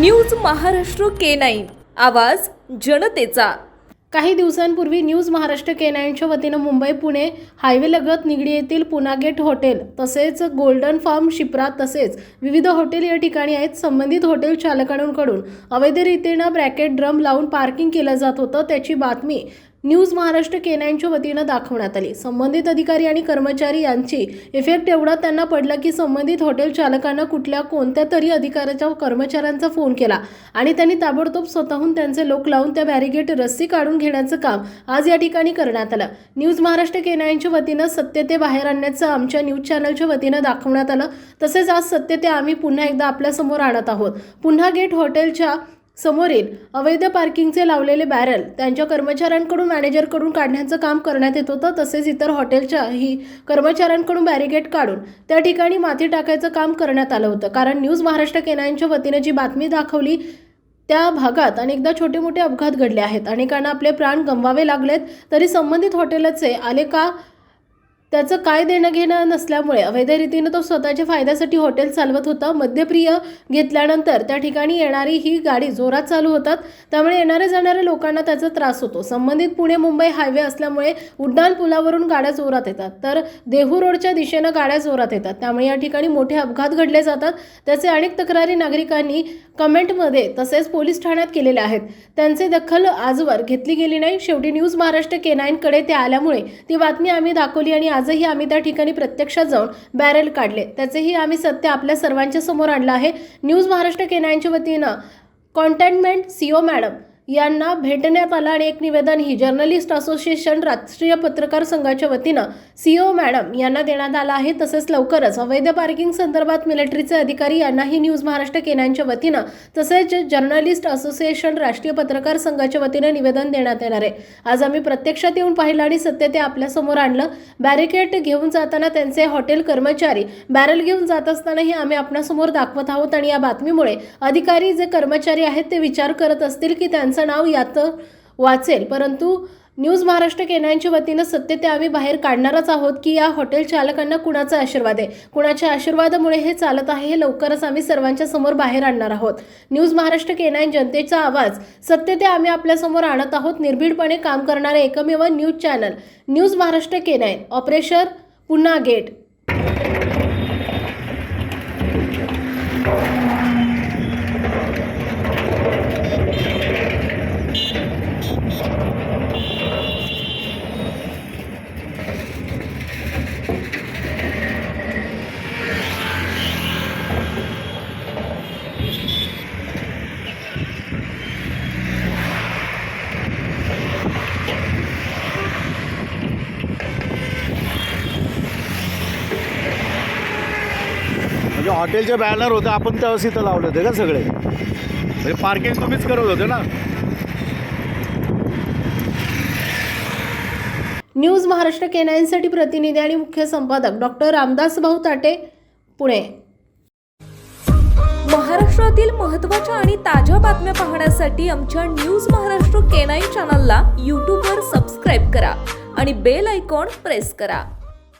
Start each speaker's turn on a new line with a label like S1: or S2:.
S1: News Maharashtra K nine. आवाज जनतेचा.
S2: काही दिवसांपूर्वी न्यूज महाराष्ट्र केनाईनच्या वतीनं मुंबई पुणे हायवेलगत निगडी येथील पुना गेट हॉटेल तसेच गोल्डन फार्म शिप्रा तसेच विविध हॉटेल या ठिकाणी आहेत. संबंधित हॉटेल चालकांकडून अवैधरीतीनं ब्रॅकेट ड्रम लावून पार्किंग केलं जात होतं. त्याची बातमी न्यूज महाराष्ट्र केनाईनच्या वतीनं दाखवण्यात आली. संबंधित अधिकारी आणि कर्मचारी यांची इफेक्ट एवढा त्यांना पडला की संबंधित हॉटेल चालकांना कुठल्या कोणत्या तरी अधिकाऱ्याच्या कर्मचाऱ्यांचा फोन केला आणि त्यांनी ताबडतोब स्वतःहून त्यांचे लोक लावून त्या बॅरिगेट रस्सी काढून घेण्याचं काम आज या ठिकाणी करण्यात आलं. न्यूज महाराष्ट्र केनाईनच्या वतीनं सत्य ते बाहेर आणण्याचं आमच्या न्यूज चॅनलच्या वतीनं दाखवण्यात आलं. तसेच आज सत्य ते आम्ही पुन्हा एकदा आपल्यासमोर आणत आहोत. पुन्हा गेट हॉटेलच्या समोरील अवैध पार्किंगचे लावलेले बॅरल त्यांच्या कर्मचाऱ्यांकडून मॅनेजरकडून काढण्याचं काम करण्यात येत होतं तसेच इतर हॉटेलच्या ही कर्मचाऱ्यांकडून बॅरिगेट काढून त्या ठिकाणी माती टाकायचं काम करण्यात आलं होतं. कारण न्यूज महाराष्ट्र केनायनच्या वतीनं जी बातमी दाखवली त्या भागात अनेकदा छोटे मोठे अपघात घडले आहेत. अनेकांना आपले प्राण गमवावे लागलेत तरी संबंधित हॉटेलचे आले का त्याचं काय देणं घेणं नसल्यामुळे अवैध रीतीनं तो स्वतःच्या फायद्यासाठी हॉटेल चालवत होता. मद्यप्रिय घेतल्यानंतर त्या ठिकाणी येणारी ही गाडी जोरात चालू होतात. त्यामुळे येणाऱ्या जाणाऱ्या लोकांना त्याचा त्रास होतो. संबंधित पुणे मुंबई हायवे असल्यामुळे उड्डाण पुलावरून गाड्या जोरात येतात. तर देहू रोडच्या दिशेनं गाड्या जोरात येतात. त्यामुळे या ठिकाणी मोठे अपघात घडले जातात. त्याचे अनेक तक्रारी नागरिकांनी कमेंटमध्ये तसेच पोलीस ठाण्यात केलेल्या आहेत. त्यांचे दखल आजवर घेतली गेली नाही. शेवटी न्यूज महाराष्ट्र केनाईनकडे ते आल्यामुळे ती बातमी आम्ही दाखवली आणि आजही आम्ही त्या ठिकाणी प्रत्यक्षात जाऊन बॅरेल काढले. त्याचेही आम्ही सत्य आपल्या सर्वांच्या समोर आणलं आहे. न्यूज महाराष्ट्र केनाईनच्या वतीनं. Containment CO madam. यांना भेटण्यात आला आणि एक निवेदन ही जर्नलिस्ट असोसिएशन राष्ट्रीय पत्रकार संघाच्या वतीनं सीओ मॅडम यांना देण्यात आला आहे. तसेच लवकरच अवैध पार्किंग संदर्भात मिलिटरीचे अधिकारी यांनाही न्यूज महाराष्ट्र केनांच्या वतीनं तसेच जर्नलिस्ट असोसिएशन राष्ट्रीय पत्रकार संघाच्या वतीनं निवेदन देण्यात येणार आहे. आज आम्ही प्रत्यक्षात येऊन पाहिलं आणि सत्य ते आपल्यासमोर आणलं. बॅरिकेड घेऊन जाताना त्यांचे हॉटेल कर्मचारी बॅरल घेऊन जात असतानाही आम्ही आपणासमोर दाखवत आहोत आणि या बातमीमुळे अधिकारी जे कर्मचारी आहेत ते विचार करत असतील की त्यांचं नाव यात वाचेल. परंतु न्यूज महाराष्ट्र केनांच्या वतीनं सत्य ते आम्ही बाहेर काढणारच आहोत की या हॉटेल चालकांना कुणाचा आशीर्वाद आहे? कुणाच्या आशीर्वादामुळे हे चालत आहे हे लवकरच आम्ही सर्वांच्या समोर बाहेर आणणार आहोत. न्यूज महाराष्ट्र केनाईन जनतेचा आवाज सत्य ते आम्ही आपल्यासमोर आणत आहोत निर्भीडपणे काम करणारे एकमेव न्यूज चॅनल. न्यूज महाराष्ट्र केनाईन ऑपरेशन पुन्हा गेट.
S3: म्हणजे हॉटेलचे बॅनर होते आपण त्यावेळेस इथं लावले होते का सगळे? म्हणजे पार्किंग तुम्हीच करत होते ना?
S2: न्यूज महाराष्ट्र केनाईनसाठी प्रतिनिधी आणि मुख्य संपादक डॉक्टर रामदास भाऊ ताटे पुणे.
S1: महाराष्ट्रातील महत्त्वाच्या आणि ताज्या बातम्या पाहण्यासाठी आमच्या न्यूज महाराष्ट्र के नाईन चॅनलला यूट्यूबवर सबस्क्राईब करा आणि बेल आयकॉन प्रेस करा.